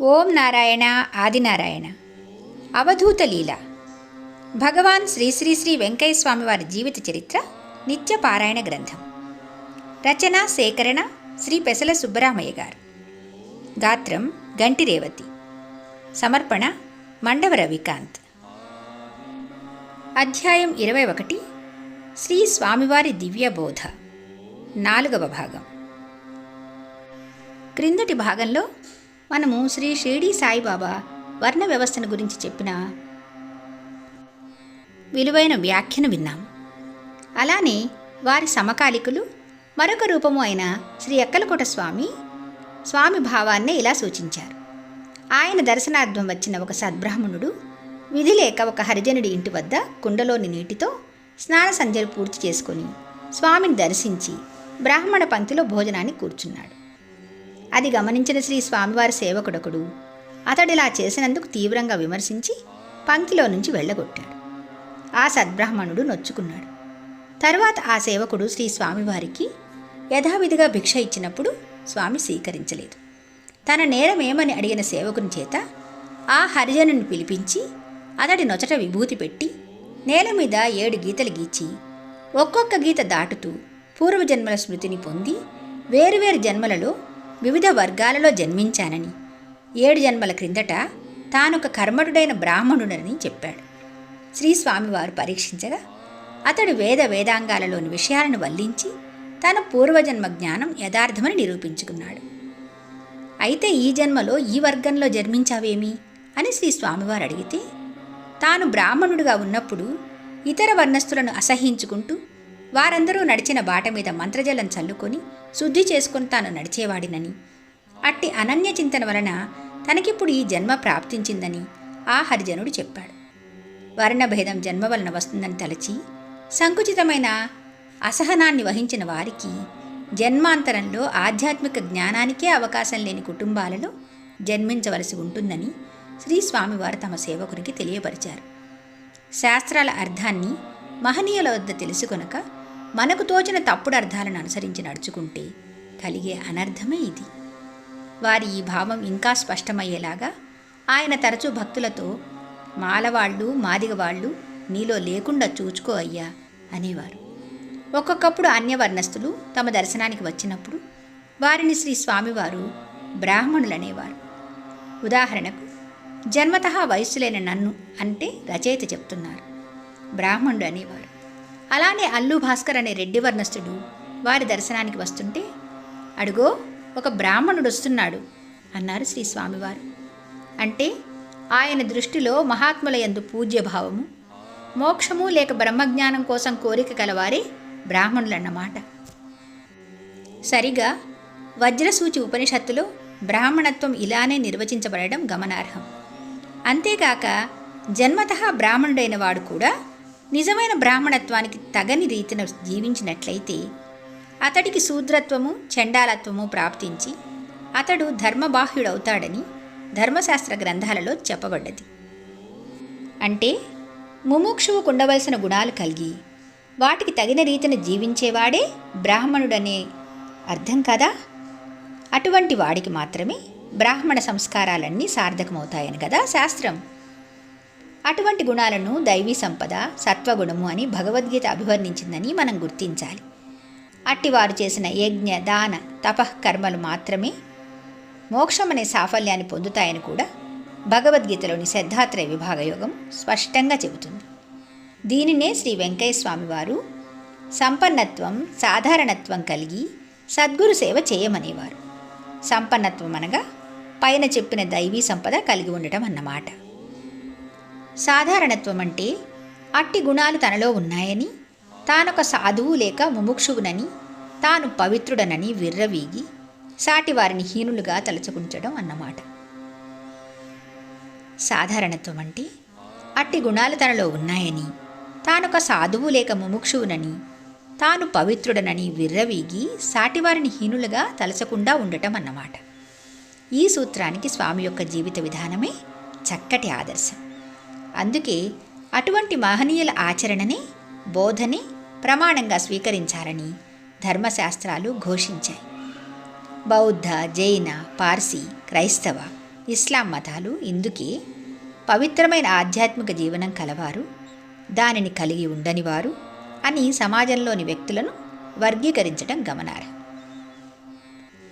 ఓం నారాయణ ఆదినారాయణ. అవధూత లీల. భగవాన్ శ్రీ శ్రీ శ్రీ వెంకయ్య స్వామి వారి జీవిత చరిత్ర నిత్య పారాయణ గ్రంథం. రచన సేకరణ శ్రీ పెసల సుబ్బరామయ్య గారు. గాత్రం గంటి రేవతి. సమర్పణ మండవ రవికాంత్. అధ్యాయం ఇరవై ఒకటి శ్రీ స్వామివారి దివ్యబోధ నాలుగవ భాగం. క్రిందటి భాగంలో మనము శ్రీ షిరిడి సాయిబాబా వర్ణ వ్యవస్థను గురించి చెప్పిన విలువైన వ్యాఖ్యను విన్నాం. అలానే వారి సమకాలికులు మరొక రూపము అయిన శ్రీ ఎక్కలకోట స్వామి స్వామి భావాన్నే ఇలా సూచించారు. ఆయన దర్శనార్థం వచ్చిన ఒక సద్బ్రాహ్మణుడు విధి లేక ఒక హరిజనుడి ఇంటి వద్ద కుండలోని నీటితో స్నాన సంధ్యలు పూర్తి చేసుకొని స్వామిని దర్శించి బ్రాహ్మణ పంక్తిలో భోజనాన్ని కూర్చున్నాడు. అది గమనించిన శ్రీ స్వామివారి సేవకుడొకడు. అతడిలా చేసినందుకు తీవ్రంగా విమర్శించి పంక్తిలో నుంచి వెళ్ళగొట్టాడు. ఆ సద్బ్రాహ్మణుడు నొచ్చుకున్నాడు. తర్వాత ఆ సేవకుడు శ్రీ స్వామివారికి యథావిధిగా భిక్ష ఇచ్చినప్పుడు స్వామి స్వీకరించలేదు. తన నేరమేమని అడిగిన సేవకుని చేత ఆ హరిజనుని పిలిపించి అతడి నొచట విభూతి పెట్టి నేల మీద ఏడు గీతలు గీచి ఒక్కొక్క గీత దాటుతూ పూర్వజన్మల స్మృతిని పొంది వేరువేరు జన్మలలో వివిధ వర్గాలలో జన్మించానని. ఏడు జన్మల క్రిందట తానొక కర్మటుడైన బ్రాహ్మణుడని చెప్పాడు. శ్రీ స్వామివారు పరీక్షించగా అతడు వేద వేదాంగాలలోని విషయాలను వల్లించి తన పూర్వజన్మ జ్ఞానం యథార్థమని నిరూపించుకున్నాడు. అయితే ఈ జన్మలో ఈ వర్గంలో జన్మించావేమి? అని శ్రీ స్వామివారు అడిగితే తాను బ్రాహ్మణుడిగా ఉన్నప్పుడు ఇతర వర్ణస్థులను అసహించుకుంటూ వారందరూ నడిచిన బాట మీద మంత్రజలం చల్లుకొని శుద్ధి చేసుకుని తాను నడిచేవాడినని. అట్టి అనన్య చింతన వలన తనకిప్పుడు ఈ జన్మ ప్రాప్తించిందని ఆ హరిజనుడు చెప్పాడు. వర్ణభేదం జన్మ వలన వస్తుందని తలచి సంకుచితమైన అసహనాన్ని వహించిన వారికి జన్మాంతరంలో ఆధ్యాత్మిక జ్ఞానానికే అవకాశం లేని కుటుంబాలలో జన్మించవలసి ఉంటుందని శ్రీ స్వామివారు తమ సేవకునికి తెలియపరిచారు. శాస్త్రాల అర్థాన్ని మహనీయుల వద్ద తెలుసుకొనక మనకు తోచిన తప్పుడు అర్థాలను అనుసరించి నడుచుకుంటే కలిగే అనర్థమే ఇది. వారి ఈ భావం ఇంకా స్పష్టమయ్యేలాగా ఆయన తరచూ భక్తులతో మాలవాళ్ళు మాదిగవాళ్ళు నీలో లేకుండా చూచుకో అయ్యా అనేవారు. ఒక్కొక్కప్పుడు అన్యవర్ణస్థులు తమ దర్శనానికి వచ్చినప్పుడు వారిని శ్రీ స్వామివారు బ్రాహ్మణులనేవారు. ఉదాహరణకు జన్మత వయస్సులైన నన్ను అంటే రచయిత చెప్తున్నారు. బ్రాహ్మణుడు అనేవారు. అలానే అల్లు భాస్కర్ అనే రెడ్డి వర్ణస్థుడు వారి దర్శనానికి వస్తుంటే అడుగో ఒక బ్రాహ్మణుడు వస్తున్నాడు అన్నారు శ్రీ స్వామివారు. అంటే ఆయన దృష్టిలో మహాత్ముల యందు పూజ్యభావము మోక్షము లేక బ్రహ్మజ్ఞానం కోసం కోరిక కలవారే బ్రాహ్మణులన్నమాట. సరిగా వజ్రసూచి ఉపనిషత్తులో బ్రాహ్మణత్వం ఇలానే నిర్వచించబడడం గమనార్హం. అంతేకాక జన్మత బ్రాహ్మణుడైన వాడు కూడా నిజమైన బ్రాహ్మణత్వానికి తగని రీతిన జీవించినట్లయితే అతడికి శూద్రత్వము చండాలత్వము ప్రాప్తించి అతడు ధర్మబాహ్యుడవుతాడని ధర్మశాస్త్ర గ్రంథాలలో చెప్పబడ్డది. అంటే ముముక్షువుకు ఉండవలసిన గుణాలు కలిగి వాటికి తగిన రీతిన జీవించేవాడే బ్రాహ్మణుడనే అర్థం కదా? అటువంటి వాడికి మాత్రమే బ్రాహ్మణ సంస్కారాలన్నీ సార్థకమవుతాయని కదా శాస్త్రం. అటువంటి గుణాలను దైవీ సంపద సత్వగుణము అని భగవద్గీత అభివర్ణించిందని మనం గుర్తించాలి. అట్టివారు చేసిన యజ్ఞ దాన తపః కర్మలు మాత్రమే మోక్షం అనే సాఫల్యాన్ని పొందుతాయని కూడా భగవద్గీతలోని శ్రద్ధాత్రయ విభాగయోగం స్పష్టంగా చెబుతుంది. దీనినే శ్రీ వెంకయ్య స్వామి వారు సంపన్నత్వం సాధారణత్వం కలిగి సద్గురు సేవ చేయమనేవారు. సంపన్నత్వం అనగా పైన చెప్పిన దైవీ సంపద కలిగి ఉండటం అన్నమాట. సాధారణత్వం అంటే అట్టి గుణాలు తనలో ఉన్నాయని తానొక సాధువు లేక ముముక్షువునని తాను పవిత్రుడనని విర్రవీగి సాటివారిని హీనులుగా తలచుకుంచడం అన్నమాట. సాధారణత్వం అంటే అట్టి గుణాలు తనలో ఉన్నాయని తానొక సాధువు లేక ముముక్షువునని తాను పవిత్రుడనని విర్రవీగి సాటివారిని హీనులుగా తలచకుండా ఉండటం అన్నమాట. ఈ సూత్రానికి స్వామి యొక్క జీవిత విధానమే చక్కటి ఆదర్శం. అందుకే అటువంటి మహనీయుల ఆచరణని బోధని ప్రమాణంగా స్వీకరించాలని ధర్మశాస్త్రాలు ఘోషించాయి. బౌద్ధ జైన పార్సీ క్రైస్తవ ఇస్లాం మతాలు ఇందుకే పవిత్రమైన ఆధ్యాత్మిక జీవనం కలవారు దానిని కలిగి ఉండని వారు అని సమాజంలోని వ్యక్తులను వర్గీకరించడం గమనార్హం.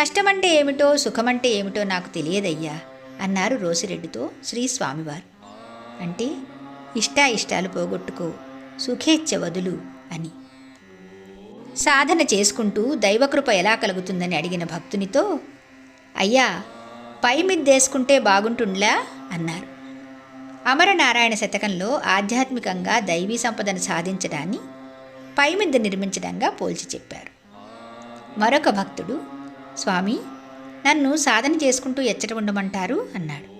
కష్టమంటే ఏమిటో సుఖమంటే ఏమిటో నాకు తెలియదయ్యా అన్నారు రోసిరెడ్డితో శ్రీ స్వామివారు అంటే ఇష్టాయిష్టాలు పోగొట్టుకో సుఖేచ్ఛ వదులు అని. సాధన చేసుకుంటూ దైవకృప ఎలా కలుగుతుందని అడిగిన భక్తునితో అయ్యా పై మిద్దేసుకుంటే బాగుంటుండ్లా? అన్నారు. అమరనారాయణ శతకంలో ఆధ్యాత్మికంగా దైవీ సంపదను సాధించడాన్ని పై మిద్ద నిర్మించడంగా పోల్చి చెప్పారు. మరొక భక్తుడు స్వామి నన్ను సాధన చేసుకుంటూ ఎచ్చట ఉండమంటారు? అన్నాడు.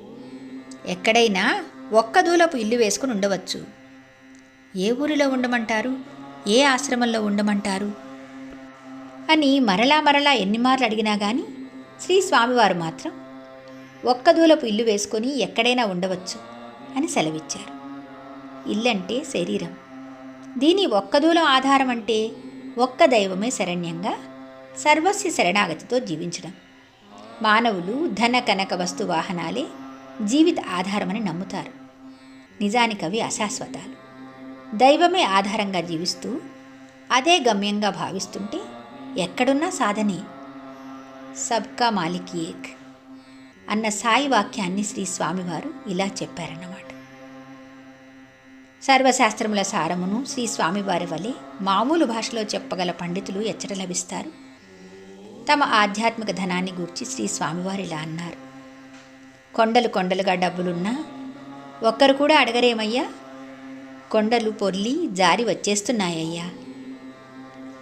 ఎక్కడైనా ఒక్క దూలపు ఇల్లు వేసుకుని ఉండవచ్చు. ఏ ఊరిలో ఉండమంటారు? ఏ ఆశ్రమంలో ఉండమంటారు? అని మరలా మరలా ఎన్నిమార్లు అడిగినా కానీ శ్రీ స్వామివారు మాత్రం ఒక్క దూలపు ఇల్లు వేసుకొని ఎక్కడైనా ఉండవచ్చు అని సెలవిచ్చారు. ఇల్లంటే శరీరం. దీని ఒక్క దూలం ఆధారం అంటే ఒక్క దైవమే శరణ్యంగా సర్వస్వ శరణాగతితో జీవించడం. మానవులు ధన కనక వస్తు వాహనాలే జీవిత ఆధారమని నమ్ముతారు. నిజానికి అవి అశాశ్వతాలు. దైవమే ఆధారంగా జీవిస్తూ అదే గమ్యంగా భావిస్తుంటే ఎక్కడున్నా సాధనే. సబ్కా మాలిక్ ఏక్ అన్న సాయి వాక్యాన్ని శ్రీ స్వామివారు ఇలా చెప్పారన్నమాట. సర్వశాస్త్రముల సారమును శ్రీ స్వామివారి వలె మామూలు భాషలో చెప్పగల పండితులు ఎచ్చట లభిస్తారు. తమ ఆధ్యాత్మిక ధనాన్ని గూర్చి శ్రీ స్వామివారు ఇలా అన్నారు. కొండలు కొండలుగా డబ్బులున్నా ఒక్కరు కూడా అడగరేమయ్యా? కొండలు పొర్లి జారి వచ్చేస్తున్నాయ్యా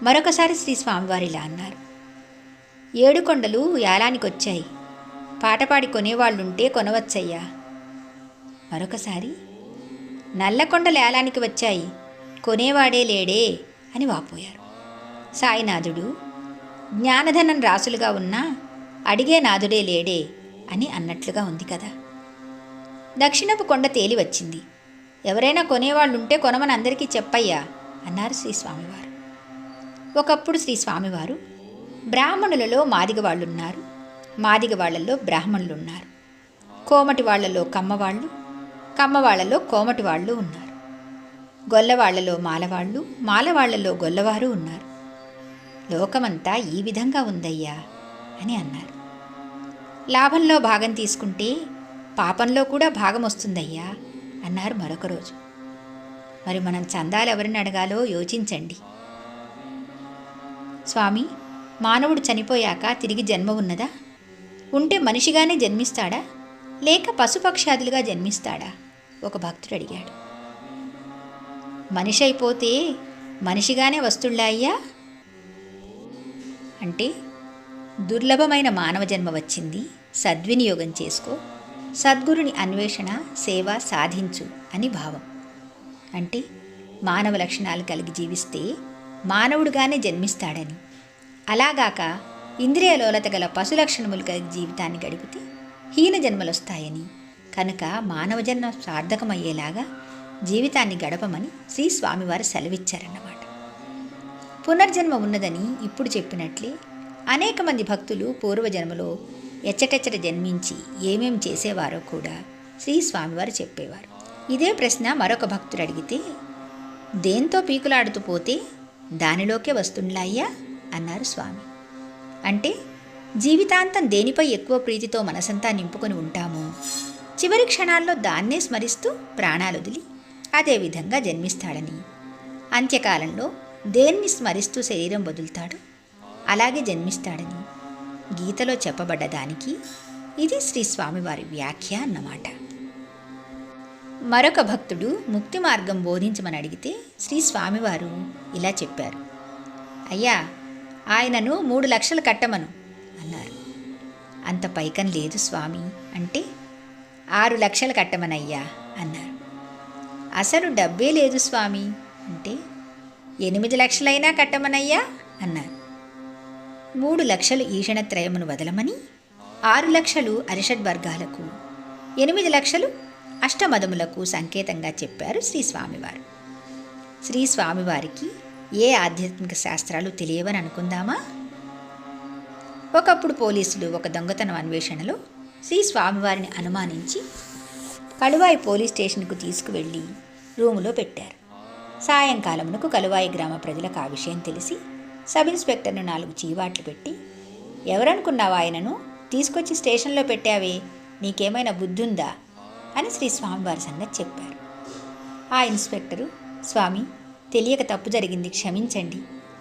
మరొకసారి శ్రీ స్వామివారు ఇలా అన్నారు. ఏడు కొండలు యాలానికొచ్చాయి. పాటపాడి కొనేవాళ్ళుంటే కొనవచ్చయ్యా. మరొకసారి నల్ల కొండలు ఏలానికి వచ్చాయి. కొనేవాడే లేడే అని వాపోయారు. సాయినాథుడు జ్ఞానధనం రాసులుగా ఉన్నా అడిగే నాథుడే లేడే అని అన్నట్లుగా ఉంది కదా. దక్షిణపు కొండ తేలి వచ్చింది. ఎవరైనా కొనేవాళ్ళుంటే కొనమని అందరికీ చెప్పయ్యా అన్నారు శ్రీ స్వామివారు ఒకప్పుడు శ్రీ స్వామివారు బ్రాహ్మణులలో మాదిగ వాళ్ళున్నారు మాదిగ వాళ్ళల్లో బ్రాహ్మణులు ఉన్నారు కోమటి వాళ్ళలో కమ్మవాళ్ళు కమ్మవాళ్ళలో కోమటి వాళ్ళు ఉన్నారు. గొల్లవాళ్ళలో మాలవాళ్ళు మాలవాళ్ళలో గొల్లవారు ఉన్నారు. లోకమంతా ఈ విధంగా ఉందయ్యా అని అన్నారు. లాభంలో భాగం తీసుకుంటే పాపంలో కూడా భాగం వస్తుందయ్యా అన్నారు మరొక రోజు. మరి మనం చందాలు ఎవరిని అడగాలో యోచించండి. స్వామి మానవుడు చనిపోయాక తిరిగి జన్మ ఉన్నదా? ఉంటే మనిషిగానే జన్మిస్తాడా? లేక పశుపక్షాదులుగా జన్మిస్తాడా? ఒక భక్తుడు అడిగాడు. మనిషి అయిపోతే మనిషిగానే వస్తుళ్ళా అయ్యా? అంటే దుర్లభమైన మానవ జన్మ వచ్చింది. సద్వినియోగం చేసుకో. సద్గురుని అన్వేషణ సేవ సాధించు అని భావం. అంటే మానవ లక్షణాలు కలిగి జీవిస్తే మానవుడుగానే జన్మిస్తాడని. అలాగాక ఇంద్రియలోలత గల పశు లక్షణములు కలిగి జీవితాన్ని గడిపితే హీన జన్మలొస్తాయని. కనుక మానవ జన్మ సార్థకమయ్యేలాగా జీవితాన్ని గడపమని శ్రీ స్వామివారు సెలవిచ్చారన్నమాట. పునర్జన్మ ఉన్నదని ఇప్పుడు చెప్పినట్లే అనేక మంది భక్తులు పూర్వజన్మలో ఎచ్చటెచ్చట జన్మించి ఏమేం చేసేవారో కూడా శ్రీ స్వామివారు చెప్పేవారు. ఇదే ప్రశ్న మరొక భక్తుడు అడిగితే దేంతో పీకులాడుతూ పోతే దానిలోకే వస్తుండ్లాయ్యా? అన్నారు స్వామి. అంటే జీవితాంతం దేనిపై ఎక్కువ ప్రీతితో మనసంతా నింపుకొని ఉంటామో? చివరి క్షణాల్లో దాన్నే స్మరిస్తూ ప్రాణాలు వదిలి అదేవిధంగా జన్మిస్తాడని. అంత్యకాలంలో దేన్ని స్మరిస్తూ శరీరం వదులుతాడు? అలాగే జన్మిస్తాడని గీతలో చెప్పబడ్డ దానికి ఇది శ్రీ స్వామివారి వ్యాఖ్య అన్నమాట. మరొక భక్తుడు ముక్తి మార్గం బోధించమని అడిగితే శ్రీ స్వామివారు ఇలా చెప్పారు. అయ్యా ఆయనను మూడు లక్షలు కట్టమను అన్నారు. అంత పైకం లేదు స్వామి అంటే ఆరు లక్షలు కట్టమనయ్యా అన్నారు. అసలు డబ్బే లేదు స్వామి అంటే ఎనిమిది లక్షలైనా కట్టమనయ్యా అన్నారు. మూడు లక్షలు ఈషణత్రయమును వదలమని ఆరు లక్షలు అరిషడ్ వర్గాలకు ఎనిమిది లక్షలు అష్టమదములకు సంకేతంగా చెప్పారు శ్రీ స్వామివారు. శ్రీ స్వామివారికి ఏ ఆధ్యాత్మిక శాస్త్రాలు తెలియవని అనుకుందామా? ఒకప్పుడు పోలీసులు ఒక దొంగతనం అన్వేషణలో శ్రీ స్వామివారిని అనుమానించి కలువాయి పోలీస్ స్టేషన్కు తీసుకువెళ్ళి రూములో పెట్టారు. సాయంకాలమునకు కలువాయి గ్రామ ప్రజలకు ఆ విషయం తెలిసి సబ్ ఇన్స్పెక్టర్ను నాలుగు చీవాట్లు పెట్టి ఎవరనుకున్నావు ఆయనను? తీసుకొచ్చి స్టేషన్లో పెట్టావే. నీకేమైనా బుద్ధుందా? అని శ్రీ స్వామివారి సంగతి చెప్పారు. ఆ ఇన్స్పెక్టరు స్వామి తెలియక తప్పు జరిగింది క్షమించండి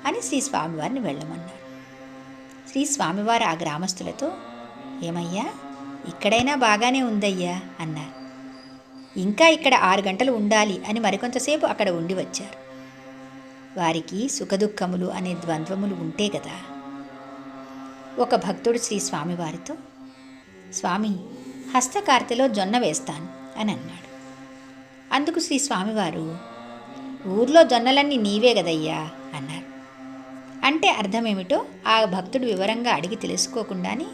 అని శ్రీ స్వామివారిని వెళ్ళమన్నారు శ్రీ స్వామివారు ఆ గ్రామస్తులతో ఏమయ్యా ఇక్కడైనా బాగానే ఉందయ్యా అన్నారు. ఇంకా ఇక్కడ ఆరు గంటలు ఉండాలి అని మరికొంతసేపు అక్కడ ఉండి వచ్చారు. వారికి సుఖదుఖములు అనే ద్వంద్వములు ఉంటే కదా ఒక భక్తుడు శ్రీ స్వామివారితో స్వామి హస్తకార్తెలో జొన్న వేస్తాను అని అన్నాడు. అందుకు శ్రీ స్వామివారు ఊర్లో జొన్నలన్నీ నీవే కదయ్యా అన్నారు. అంటే అర్థమేమిటో ఆ భక్తుడు వివరంగా అడిగి తెలుసుకోకుండానే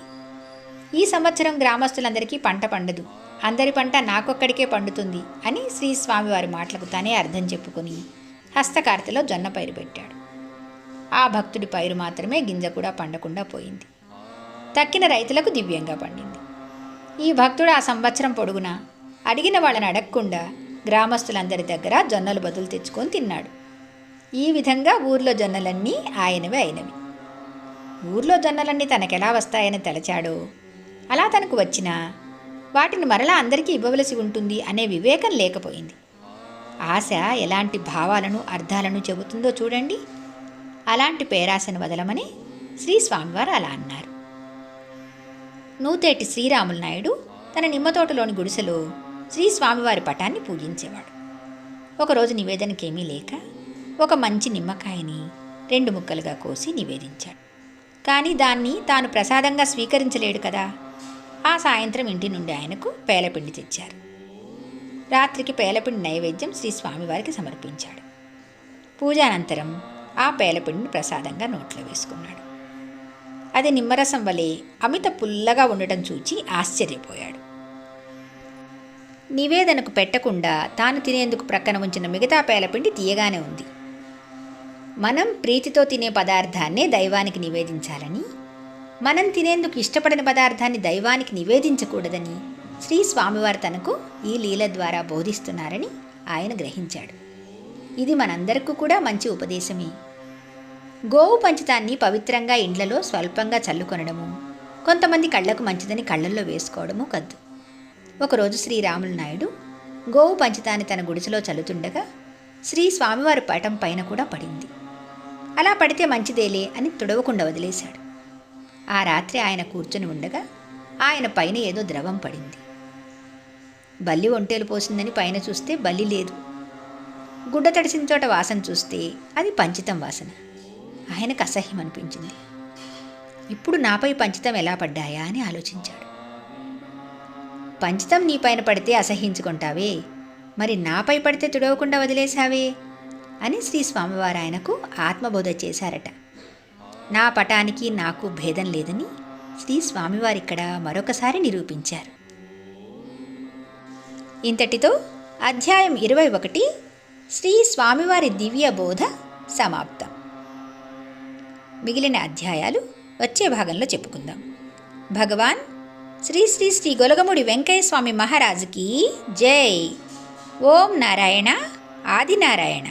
ఈ సంవత్సరం గ్రామస్తులందరికీ పంట పండదు. అందరి పంట నాకొక్కడికే పండుతుంది అని శ్రీ స్వామివారి మాటలకు తానే అర్థం చెప్పుకొని హస్తకార్తెలో జొన్న పైరు పెట్టాడు. ఆ భక్తుడి పైరు మాత్రమే గింజ కూడా పండకుండా పోయింది. తక్కిన రైతులకు దివ్యంగా పండింది. ఈ భక్తుడు ఆ సంవత్సరం పొడుగునా అడిగిన వాళ్ళని అడగకుండా గ్రామస్తులందరి దగ్గర జొన్నలు బదులు తెచ్చుకొని తిన్నాడు. ఈ విధంగా ఊర్లో జొన్నలన్నీ ఆయనవే అయినవి. ఊర్లో జొన్నలన్నీ తనకెలా వస్తాయని తలచాడో అలా తనకు వచ్చినా వాటిని మరలా అందరికీ ఇవ్వవలసి ఉంటుంది అనే వివేకం లేకపోయింది. ఆశ ఎలాంటి భావాలను అర్థాలను చెబుతుందో చూడండి. అలాంటి పేరాశను వదలమని శ్రీ స్వామివారు అలా అన్నారు. నూతేటి శ్రీరాములు నాయుడు తన నిమ్మతోటలోని గుడిసెలో శ్రీ స్వామివారి పటాన్ని పూజించేవాడు. ఒకరోజు నివేదనకేమీ లేక ఒక మంచి నిమ్మకాయని రెండు ముక్కలుగా కోసి నివేదించాడు. కానీ దాన్ని తాను ప్రసాదంగా స్వీకరించలేడు కదా. ఆ సాయంత్రం ఇంటి నుండి ఆయనకు పేలపిండి తెచ్చారు. రాత్రికి పేలపిండి నైవేద్యం శ్రీ స్వామివారికి సమర్పించాడు. పూజానంతరం ఆ పేలపిండిని ప్రసాదంగా నోట్లో వేసుకున్నాడు. అది నిమ్మరసం వలె అమిత పుల్లగా ఉండటం చూచి ఆశ్చర్యపోయాడు. నివేదనకు పెట్టకుండా తాను తినేందుకు ప్రక్కన ఉంచిన మిగతా పేలపిండి తీయగానే ఉంది. మనం ప్రీతితో తినే పదార్థాన్నే దైవానికి నివేదించాలని మనం తినేందుకు ఇష్టపడిన పదార్థాన్ని దైవానికి నివేదించకూడదని శ్రీ స్వామివారు తనకు ఈ లీల ద్వారా బోధిస్తున్నారని ఆయన గ్రహించాడు. ఇది మనందరికీ కూడా మంచి ఉపదేశమే. గోవు పంచితాన్ని పవిత్రంగా ఇండ్లలో స్వల్పంగా చల్లుకొనడము కొంతమంది కళ్ళకు మంచిదని కళ్ళల్లో వేసుకోవడము కద్దు. ఒకరోజు శ్రీరాములు నాయుడు గోవు పంచితాన్ని తన గుడిసెలో చల్లుతుండగా శ్రీ స్వామివారి పటం పైన కూడా పడింది. అలా పడితే మంచిదేలే అని తుడవకుండా వదిలేశాడు. ఆ రాత్రి ఆయన కూర్చొని ఉండగా ఆయన పైన ఏదో ద్రవం పడింది. బల్లి ఒంటేలు పోసిందని పైన చూస్తే బల్లి లేదు. గుడ్డ తడిసిన చోట వాసన చూస్తే అది పంచితం వాసన. ఆయనకు అసహ్యం అనిపించింది. ఇప్పుడు నాపై పంచితం ఎలా పడ్డాయా అని ఆలోచించాడు. పంచితం నీపైన పడితే అసహించుకుంటావే. మరి నాపై పడితే తుడవకుండా వదిలేశావే అని శ్రీ స్వామివారు ఆయనకు ఆత్మబోధ చేశారట. నా పటానికి నాకు భేదం లేదని శ్రీ స్వామివారు ఇక్కడ మరొకసారి నిరూపించారు. ఇంతటితో అధ్యాయం ఇరవై ఒకటి శ్రీ స్వామివారి దివ్య బోధ సమాప్తం. మిగిలిన అధ్యాయాలు వచ్చే భాగంలో చెప్పుకుందాం. భగవాన్ శ్రీ శ్రీ శ్రీ గొలగముడి వెంకయ్య స్వామి మహారాజుకి జై. ఓం నారాయణ ఆదినారాయణ.